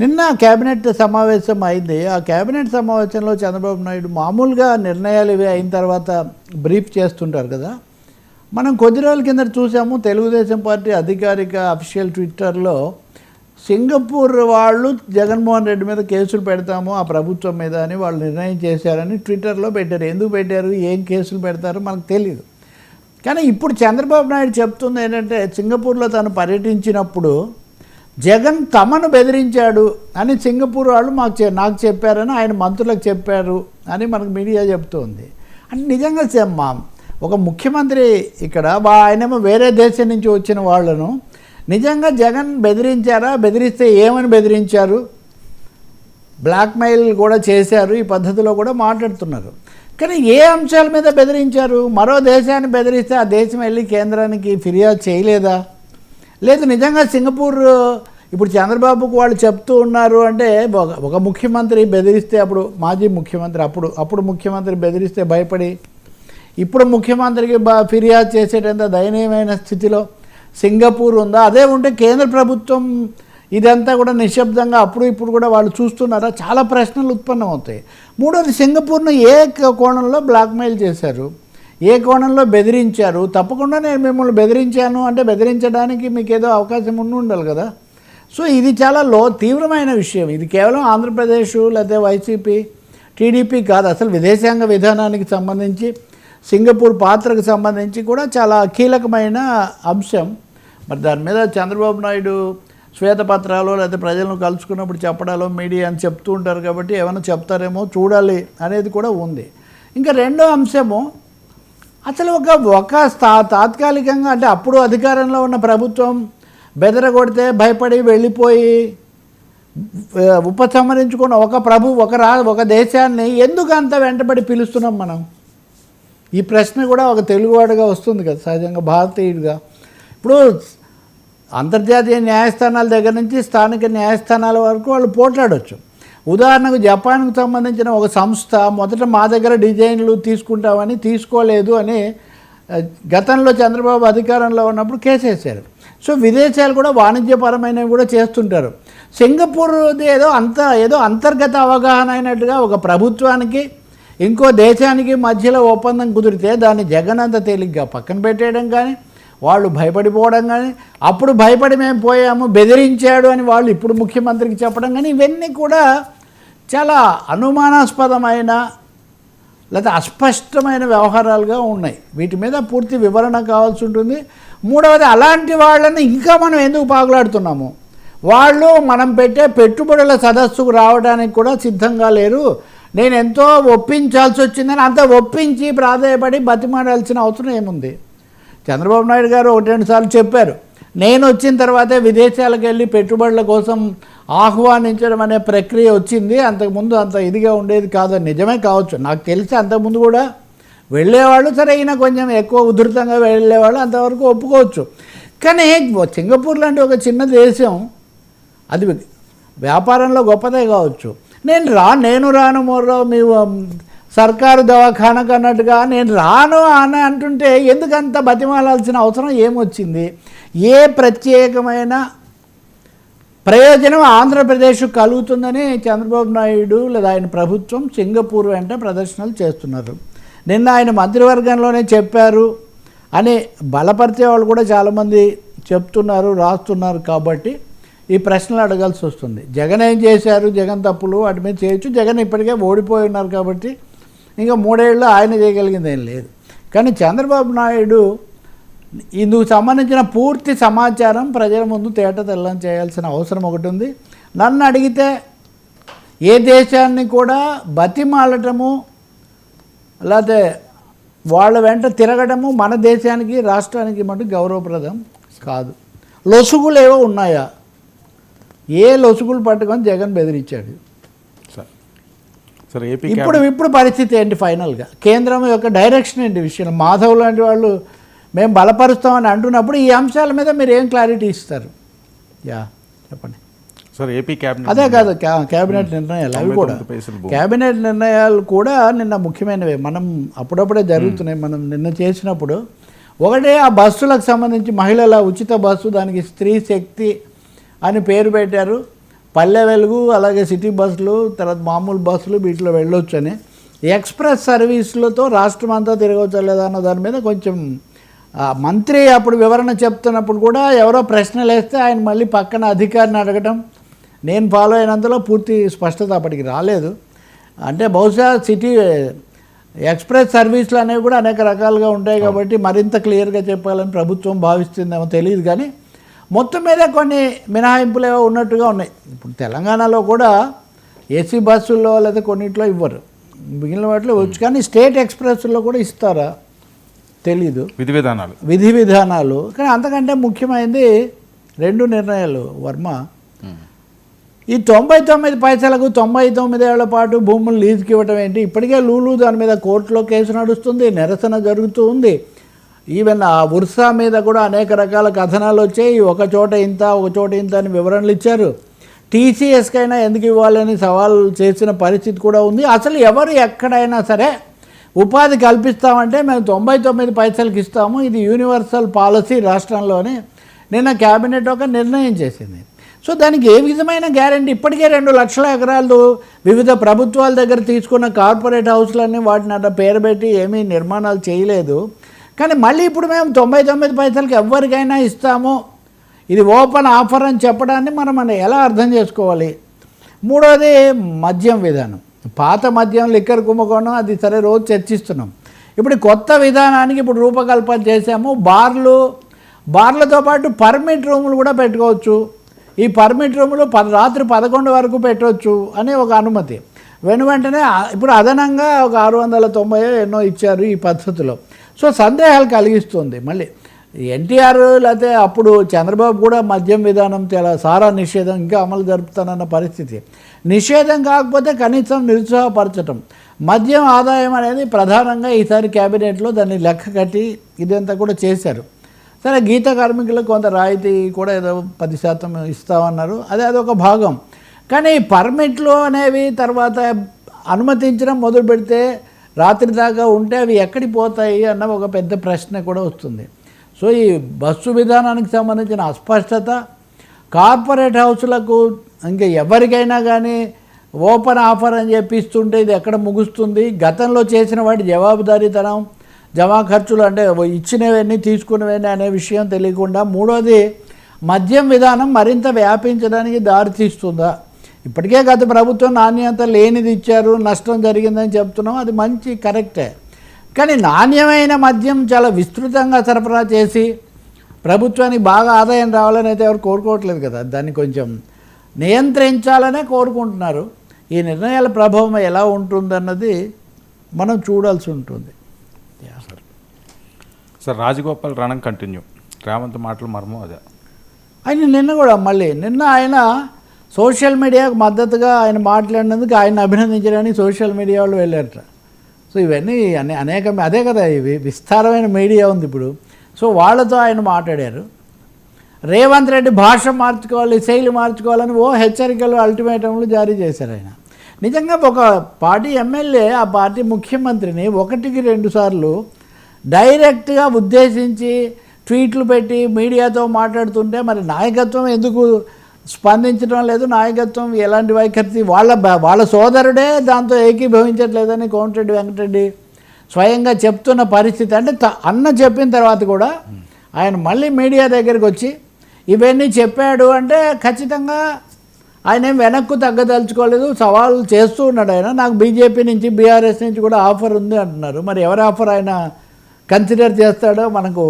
నిన్న కేబినెట్ సమావేశం అయింది. ఆ కేబినెట్ సమావేశంలో చంద్రబాబు నాయుడు మామూలుగా నిర్ణయాలు ఇవి అయిన తర్వాత బ్రీఫ్ చేస్తుంటారు కదా. మనం కొద్ది రోజుల కింద చూసాము తెలుగుదేశం పార్టీ అధికారిక అఫీషియల్ ట్విట్టర్లో సింగపూర్ వాళ్ళు జగన్మోహన్ రెడ్డి మీద కేసులు పెడతాము ఆ ప్రభుత్వం మీద అని వాళ్ళు నిర్ణయం చేశారని ట్విట్టర్లో పెట్టారు. ఎందుకు పెట్టారు? ఏం కేసులు పెడతారో మనకు తెలియదు కానీ ఇప్పుడు చంద్రబాబు నాయుడు చెప్తుంది ఏంటంటే సింగపూర్లో తను పర్యటించినప్పుడు జగన్ తమను బెదిరించాడు అని సింగపూర్ వాళ్ళు మాకు చె- నాకు చెప్పారని ఆయన మంత్రులకు చెప్పారు అని మనకు మీడియా చెప్తోంది. అంటే నిజంగా చెమ్మా ఒక ముఖ్యమంత్రి ఇక్కడ ఆయనేమో వేరే దేశం నుంచి వచ్చిన వాళ్ళను నిజంగా జగన్ బెదిరించారా బెదిరిస్తే ఏమని బెదిరించారు? బ్లాక్మెయిల్ కూడా చేశారు ఈ పద్ధతిలో కూడా మాట్లాడుతున్నారు. కానీ ఏ అంశాల మీద బెదిరించారు? మరో దేశాన్ని బెదిరిస్తే ఆ దేశం వెళ్ళి కేంద్రానికి ఫిర్యాదు చేయలేదా? లేదు నిజంగా సింగపూర్ ఇప్పుడు చంద్రబాబుకు వాళ్ళు చెప్తూ ఉన్నారు అంటే ఒక- ఒక ముఖ్యమంత్రి బెదిరిస్తే అప్పుడు మాజీ ముఖ్యమంత్రి అప్పుడు అప్పుడు ముఖ్యమంత్రి బెదిరిస్తే భయపడి ఇప్పుడు ముఖ్యమంత్రికి ఫిర్యాదు చేసేటంత దయనీయమైన స్థితిలో సింగపూర్ ఉందా? అదే ఉంటే కేంద్ర ప్రభుత్వం ఇదంతా కూడా నిశ్శబ్దంగా అప్పుడు ఇప్పుడు కూడా వాళ్ళు చూస్తున్నారా? చాలా ప్రశ్నలు ఉత్పన్నం అవుతాయి మూడోది సింగపూర్ను ఏ కోణంలో బ్లాక్మెయిల్ చేశారు? ఏ కోణంలో బెదిరించారు? తప్పకుండా నేను మిమ్మల్ని బెదిరించాను అంటే బెదిరించడానికి మీకు ఏదో అవకాశం ఉండి ఉండాలి కదా. సో ఇది చాలా లో తీవ్రమైన విషయం. ఇది కేవలం ఆంధ్రప్రదేశ్ లేకపోతే వైసీపీ టీడీపీ కాదు. అసలు విదేశాంగ విధానానికి సంబంధించి సింగపూర్ పాత్రకు సంబంధించి కూడా చాలా కీలకమైన అంశం. మరి దాని మీద చంద్రబాబు నాయుడు శ్వేతపత్రాలు లేకపోతే ప్రజలను కలుసుకున్నప్పుడు చెప్పడాలో మీడియా అని చెప్తూ ఉంటారు కాబట్టి ఏమైనా చెప్తారేమో చూడాలి అనేది కూడా ఉంది. ఇంకా రెండో అంశము అసలు ఒక ఒక స్థా తాత్కాలికంగా అంటే అప్పుడు అధికారంలో ఉన్న ప్రభుత్వం బెదరగొడితే భయపడి వెళ్ళిపోయి ఉపసంహరించుకున్న ఒక ప్రభు ఒక రా ఒక దేశాన్ని ఎందుకు అంత వెంటబడి పిలుస్తున్నాం మనం? ఈ ప్రశ్న కూడా ఒక తెలుగువాడుగా వస్తుంది కదా సహజంగా భారతీయుడిగా. ఇప్పుడు అంతర్జాతీయ న్యాయస్థానాల దగ్గర నుంచి స్థానిక న్యాయస్థానాల వరకు వాళ్ళు పోట్లాడవచ్చు ఉదాహరణకు జపాన్కు సంబంధించిన ఒక సంస్థ మొదట మా దగ్గర డిజైన్లు తీసుకుంటామని తీసుకోలేదు అని గతంలో చంద్రబాబు అధికారంలో ఉన్నప్పుడు కేసేశారు. సో విదేశాలు కూడా వాణిజ్యపరమైనవి కూడా చేస్తుంటారు. సింగపూర్ ఏదో అంత ఏదో అంతర్గత అవగాహన అయినట్టుగా ఒక ప్రభుత్వానికి ఇంకో దేశానికి మధ్యలో ఒప్పందం కుదిరితే దాన్ని జగన్ అంత తేలిగ్గా పక్కన పెట్టేయడం కానీ వాళ్ళు భయపడిపోవడం కానీ అప్పుడు భయపడి మేము పోయాము బెదిరించాడు అని వాళ్ళు ఇప్పుడు ముఖ్యమంత్రికి చెప్పడం కానీ ఇవన్నీ కూడా చాలా అనుమానాస్పదమైన లేదా అస్పష్టమైన వ్యవహారాలుగా ఉన్నాయి. వీటి మీద పూర్తి వివరణ కావాల్సి ఉంటుంది. మూడవది అలాంటి వాళ్ళని ఇంకా మనం ఎందుకు పాగులాడుతున్నాము వాళ్ళు మనం పెట్టే పెట్టుబడుల సదస్సుకు రావడానికి కూడా సిద్ధంగా లేరు. నేను ఎంతో ఒప్పించాల్సి వచ్చిందని అంత ఒప్పించి ప్రాధాయపడి బతిమాడాల్సిన అవసరం ఏముంది? చంద్రబాబు నాయుడు గారు ఒకటి రెండు సార్లు చెప్పారు. నేను వచ్చిన తర్వాతే విదేశాలకు వెళ్ళి పెట్టుబడుల కోసం ఆహ్వానించడం అనే ప్రక్రియ వచ్చింది. అంతకుముందు అంత ఇదిగా ఉండేది కాదు. నిజమే కావచ్చు. నాకు తెలిసి అంతకుముందు కూడా వెళ్ళేవాళ్ళు సరే అయినా కొంచెం ఎక్కువ ఉధృతంగా వెళ్ళేవాళ్ళు అంతవరకు ఒప్పుకోవచ్చు. కానీ సింగపూర్ లాంటి ఒక చిన్న దేశం అది వ్యాపారంలో గొప్పదే కావచ్చు. నేను రా నేను రాను మోర్రావు మీ సర్కారు దవాఖానకు అన్నట్టుగా నేను రాను అని అంటుంటే ఎందుకంత బతిమాలాల్సిన అవసరం ఏమొచ్చింది? ఏ ప్రత్యేకమైన ప్రయోజనం ఆంధ్రప్రదేశ్ కలుగుతుందని చంద్రబాబు నాయుడు లేదా ఆయన ప్రభుత్వం సింగపూర్ వెంట ప్రదర్శనలు చేస్తున్నారు. నిన్న ఆయన మంత్రివర్గంలోనే చెప్పారు అని బలపరిచే వాళ్ళు కూడా చాలామంది చెప్తున్నారు రాస్తున్నారు కాబట్టి ఈ ప్రశ్నలు అడగాల్సి వస్తుంది. జగన్ ఏం చేశారు? జగన్ తప్పులు వాటి మీద చేయొచ్చు. జగన్ ఇప్పటికే ఓడిపోయి ఉన్నారు కాబట్టి ఇంకా మూడేళ్ళు ఆయన చేయగలిగింది ఏం లేదు. కానీ చంద్రబాబు నాయుడు ఇందుకు సంబంధించిన పూర్తి సమాచారం ప్రజల ముందు తేట తెల్లం చేయాల్సిన అవసరం ఒకటి ఉంది. నన్ను అడిగితే ఏ దేశాన్ని కూడా బతిమాలటము లేకపోతే వాళ్ళ వెంట తిరగడము మన దేశానికి రాష్ట్రానికి మటు గౌరవప్రదం కాదు. లొసుగులు ఏవో ఉన్నాయా? ఏ లొసుగులు పట్టుకొని జగన్ బెదిరించాడు? సార్ సార్ ఏపీ ఇప్పుడు ఇప్పుడు పరిస్థితి ఏంటి ఫైనల్గా? కేంద్రం యొక్క డైరెక్షన్ ఏంటి విషయం మాధవ్ లాంటి వాళ్ళు మేము బలపరుస్తామని అంటున్నప్పుడు ఈ అంశాల మీద మీరు ఏం క్లారిటీ ఇస్తారు? యా చెప్పండి. సార్ ఏపీ క్యాబినెట్ అదే కాదు క్యా- క్యాబినెట్ నిర్ణయాలు అవి కూడా. క్యాబినెట్ నిర్ణయాలు కూడా నిన్న ముఖ్యమైనవే. మనం అప్పుడప్పుడే జరుగుతున్నాయి. మనం నిన్న చేసినప్పుడు ఒకటే ఆ బస్సులకు సంబంధించి మహిళల ఉచిత బస్సు దానికి స్త్రీ శక్తి అని పేరు పెట్టారు. పల్లె వెలుగు అలాగే సిటీ బస్సులు తర్వాత మామూలు బస్సులు వీటిలో వెళ్ళొచ్చు అని ఎక్స్ప్రెస్ సర్వీసులతో రాష్ట్రం అంతా తిరగవచ్చా లేదా అన్న దాని మీద కొంచెం మంత్రి అప్పుడు వివరణ చెప్తున్నప్పుడు కూడా ఎవరో ప్రశ్నలు వేస్తే ఆయన మళ్ళీ పక్కన అధికారిని అడగటం. నేను ఫాలో అయినంతలో పూర్తి స్పష్టత అప్పటికి రాలేదు. అంటే బహుశా సిటీ ఎక్స్ప్రెస్ సర్వీసులు అనేవి కూడా అనేక రకాలుగా ఉంటాయి కాబట్టి మరింత క్లియర్గా చెప్పాలని ప్రభుత్వం భావిస్తుందేమో తెలియదు కానీ మొత్తం మీద కొన్ని మినహాయింపులు ఏవో ఉన్నట్టుగా ఉన్నాయి. ఇప్పుడు తెలంగాణలో కూడా ఏసీ బస్సుల్లో లేదా కొన్నిట్లో ఇవ్వరు. మిగిలిన వాటిలో వచ్చు కానీ స్టేట్ ఎక్స్ప్రెస్లో కూడా ఇస్తారా? తెలీదు. విధి విధానాలు విధి విధానాలు కానీ అంతకంటే ముఖ్యమైనది రెండు నిర్ణయాలు వర్మ. ఈ తొంభై తొమ్మిది పైసలకు తొంభై తొమ్మిది ఏళ్ళ పాటు భూములు లీజుకి ఇవ్వటం ఏంటి? ఇప్పటికే లూలు దాని మీద కోర్టులో కేసు నడుస్తుంది నిరసన జరుగుతూ ఉంది. ఈవెన్ ఆ ఉర్సా మీద కూడా అనేక రకాల కథనాలు వచ్చాయి. ఒక చోట ఇంత ఒక చోట ఇంత అని వివరణలు ఇచ్చారు. టీసీఎస్కైనా ఎందుకు ఇవ్వాలని సవాల్ చేసిన పరిస్థితి కూడా ఉంది. అసలు ఎవరు ఎక్కడైనా సరే ఉపాధి కల్పిస్తామంటే మేము తొంభై తొమ్మిది పైసలకి ఇస్తాము. ఇది యూనివర్సల్ పాలసీ రాష్ట్రంలోనే నిన్న క్యాబినెట్ ఒక నిర్ణయం చేసింది. సో దానికి ఏ విధమైన గ్యారంటీ? ఇప్పటికే రెండు లక్షల ఎకరాలు వివిధ ప్రభుత్వాల దగ్గర తీసుకున్న కార్పొరేట్ హౌస్లన్నీ వాటిని అట్లా పేరు పెట్టి ఏమీ నిర్మాణాలు చేయలేదు. కానీ మళ్ళీ ఇప్పుడు మేము తొంభై తొమ్మిది పైసలకి ఎవరికైనా ఇస్తాము. ఇది ఓపెన్ ఆఫర్ అని చెప్పడాన్ని మనం ఎలా అర్థం చేసుకోవాలి? మూడోది మద్యం విధానం. పాత మద్యం లిక్కర్ కుంభకోణం అది సరే రోజు చర్చిస్తున్నాం. ఇప్పుడు కొత్త విధానానికి ఇప్పుడు రూపకల్పన చేసాము బార్లు బార్లతో పాటు పర్మిట్ రూములు కూడా పెట్టుకోవచ్చు. ఈ పర్మిట్ రూములు పద రాత్రి పదకొండు వరకు పెట్టవచ్చు అనే ఒక అనుమతి. వెను వెంటనే ఇప్పుడు అదనంగా ఒక ఆరు వందల తొంభై ఎన్నో ఇచ్చారు ఈ పద్ధతిలో. సో సందేహాలు కలిగిస్తుంది మళ్ళీ. ఎన్టీఆర్ లేకపోతే అప్పుడు చంద్రబాబు కూడా మద్యం విధానం చాలా సారా నిషేధం ఇంకా అమలు జరుపుతానన్న పరిస్థితి. నిషేధం కాకపోతే కనీసం నిరుత్సాహపరచటం. మద్యం ఆదాయం అనేది ప్రధానంగా ఈసారి క్యాబినెట్లో దాన్ని లెక్క కట్టి ఇదంతా కూడా చేశారు. సరే గీత కార్మికులకు కొంత రాయితీ కూడా ఏదో పది శాతం ఇస్తామన్నారు. అదే అదొక భాగం. కానీ పర్మిట్లు అనేవి తర్వాత అనుమతించడం మొదలు పెడితే రాత్రి దాకా ఉంటే అవి ఎక్కడికి పోతాయి అన్న ఒక పెద్ద ప్రశ్న కూడా వస్తుంది. సో ఈ బస్సు విధానానికి సంబంధించిన అస్పష్టత కార్పొరేట్ హౌస్లకు ఇంకా ఎవరికైనా కానీ ఓపెన్ ఆఫర్ అని చెప్పిస్తుంటే ఇది ఎక్కడ ముగుస్తుంది? గతంలో చేసిన వాటి జవాబుదారీతనం జమా ఖర్చులు అంటే ఇచ్చినవన్నీ తీసుకున్నవన్నీ అనే విషయం తెలియకుండా మూడోది మద్యం విధానం మరింత వ్యాపించడానికి దారితీస్తుందా ఇప్పటికే గత ప్రభుత్వం నాణ్యత లేనిది ఇచ్చారు నష్టం జరిగిందని చెప్తున్నాం అది మంచి కరెక్టే. కానీ నాణ్యమైన మద్యం చాలా విస్తృతంగా సరఫరా చేసి ప్రభుత్వానికి బాగా ఆదాయం రావాలని అయితే ఎవరు కోరుకోవట్లేదు కదా. దాన్ని కొంచెం నియంత్రించాలనే కోరుకుంటున్నారు. ఈ నిర్ణయాల ప్రభావం ఎలా ఉంటుందన్నది మనం చూడాల్సి ఉంటుంది. సార్ రాజగోపాల్ రణం కంటిన్యూ. రేవంత్ మాటలు మర్మం అదే. ఆయన నిన్న కూడా మళ్ళీ నిన్న ఆయన సోషల్ మీడియాకు మద్దతుగా ఆయన మాట్లాడినందుకు ఆయన అభినందించడానికి సోషల్ మీడియా వాళ్ళు వెళ్ళారట. సో ఇవన్నీ అనే అనేక అదే కదా ఇవి విస్తారమైన మీడియా ఉంది ఇప్పుడు. సో వాళ్ళతో ఆయన మాట్లాడారు. రేవంత్ రెడ్డి భాష మార్చుకోవాలి శైలి మార్చుకోవాలని ఓ హెచ్చరికలు అల్టిమేటంలు జారీ చేశారు ఆయన. నిజంగా ఒక పార్టీ ఎమ్మెల్యే ఆ పార్టీ ముఖ్యమంత్రిని ఒకటికి రెండు సార్లు డైరెక్ట్గా ఉద్దేశించి ట్వీట్లు పెట్టి మీడియాతో మాట్లాడుతుంటే మరి నాయకత్వం ఎందుకు స్పందించడం లేదు నాయకత్వం ఎలాంటి వైఖరి వాళ్ళ వాళ్ళ సోదరుడే దాంతో ఏకీభవించట్లేదని కోమటిరెడ్డి వెంకటరెడ్డి స్వయంగా చెప్తున్న పరిస్థితి. అంటే త- అన్న చెప్పిన తర్వాత కూడా ఆయన మళ్ళీ మీడియా దగ్గరికి వచ్చి ఇవన్నీ చెప్పాడు అంటే ఖచ్చితంగా ఆయన ఏం వెనక్కు తగ్గదలుచుకోలేదు సవాల్ చేస్తూ ఉన్నాడు ఆయన. నాకు బీజేపీ నుంచి బీఆర్ఎస్ నుంచి కూడా ఆఫర్ ఉంది అంటున్నారు. మరి ఎవరి ఆఫర్ ఆయన? కన్సిడర్ చేస్తాడో మనకు